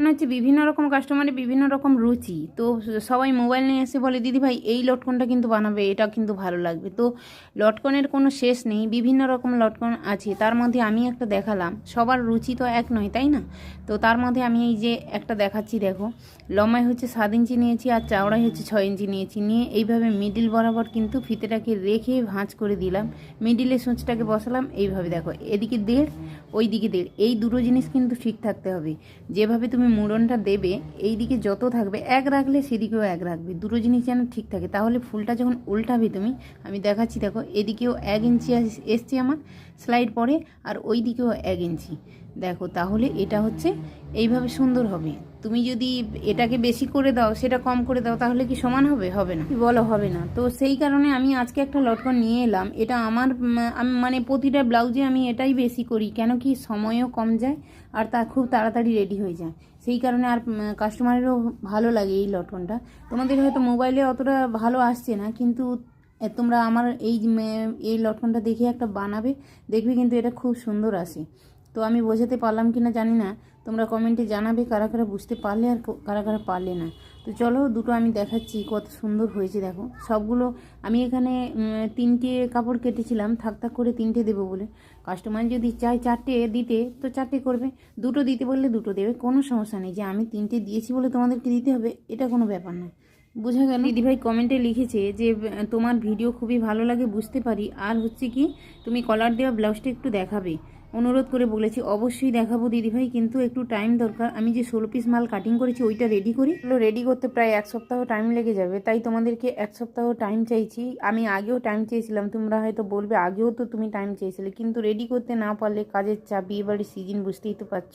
হচ্ছে বিভিন্ন রকম কাস্টমারের বিভিন্ন রকম রুচি। তো সবাই মোবাইল নিয়ে এসে বলে, দিদি ভাই, এই লটকনটা কিন্তু বানাবে, এটা কিন্তু ভালো লাগবে। তো লটকনের কোনো শেষ নেই, বিভিন্ন রকম লটকন আছে। তার মধ্যে আমি একটা দেখালাম, সবার রুচি তো এক নয়, তাই না? তো তার মধ্যে আমি এই যে একটা দেখাচ্ছি, দেখো। লম্বাই হচ্ছে সাত ইঞ্চি নিয়েছি আর চওড়াই হচ্ছে ছয় ইঞ্চি নিয়েছি। নিয়ে এইভাবে মিডিল বরাবর কিন্তু ফিতেটাকে রেখে ভাঁজ করে দিলাম। মিডিলে সূচটাকে বসালাম, এইভাবে দেখো, এদিকে দেড় ওই দিকে দেড়। এই দুটো জিনিস কিন্তু ঠিক থাকতে হবে। যেভাবে তুমি মুড়নটা দেবে এই দিকে যত থাকবে, এক রাখলে সেদিকেও এক রাখবে। দুটো জিনিস যেন ঠিক থাকে। তাহলে ফুলটা যখন উল্টাবে তুমি, আমি দেখাচ্ছি, দেখো, এদিকেও এক ইঞ্চি এসছে আমার স্লাইড পরে, আর ওই দিকেও এক ইঞ্চি। দেখো, তাহলে এটা হচ্ছে, এইভাবে সুন্দর হবে। তুমি যদি এটাকে বেশি করে দাও, সেটা কম করে দাও, তাহলে কি সমান হবে? হবে না। বলো, হবে না। তো সেই কারণে আমি আজকে একটা লটকন নিয়ে এলাম। এটা আমার মানে প্রতিটা ব্লাউজে আমি এটাই বেশি করি, কেন কি সময়ও কম যায় আর তা খুব তাড়াতাড়ি রেডি হয়ে যায়। সেই কারণে আর কাস্টমারেরও ভালো লাগে এই লটকনটা। তোমাদের হয়তো মোবাইলে অতটা ভালো আসছে না, কিন্তু তোমরা আমার এই এই লটকনটা দেখে একটা বানাবে, দেখবে কিন্তু এটা খুব সুন্দর আসে। তো আমি বোঝাতে পারলাম কি না জানি না। তোমরা কমেন্টে জানাবে কারা কারা বুঝতে পারলে আর কারা কারা পারলে না। তো চলো দুটো আমি দেখাচ্ছি কত সুন্দর হয়েছে দেখো। সবগুলো আমি এখানে তিনটে কাপড় কেটেছিলাম। থাক থাক করে তিনটে দেবো বলে। কাস্টমার যদি চায় চারটে দিতে, তো চারটে করবে। দুটো দিতে বললে দুটো দেবে। কোনো সমস্যা নেই। যে আমি তিনটে দিয়েছি বলে তোমাদেরকে দিতে হবে, এটা কোনো ব্যাপার না। বোঝা গেল? দিদিভাই কমেন্টে লিখেছে যে তোমার ভিডিও খুবই ভালো লাগে, বুঝতে পারি। আর হচ্ছে কি, তুমি কলার দেওয়া ব্লাউজটা একটু দেখাবে। অনুরোধ করে বলেছি, অবশ্যই দেখাবো দিদিভাই, কিন্তু একটু টাইম দরকার। আমি যে ষোলো পিস মাল কাটিং করেছি, ওইটা রেডি করি। রেডি করতে প্রায় এক সপ্তাহ টাইম লেগে যাবে, তাই তোমাদেরকে এক সপ্তাহ টাইম চাইছি। আমি আগেও টাইম চেয়েছিলাম, তোমরা হয়তো বলবে, আগেও তো তুমি টাইম চেয়েছিলে, কিন্তু রেডি করতে না পারলে কাজের চাপ, বিয়েবাড়ির সিজন বুঝতেই তো পারছ।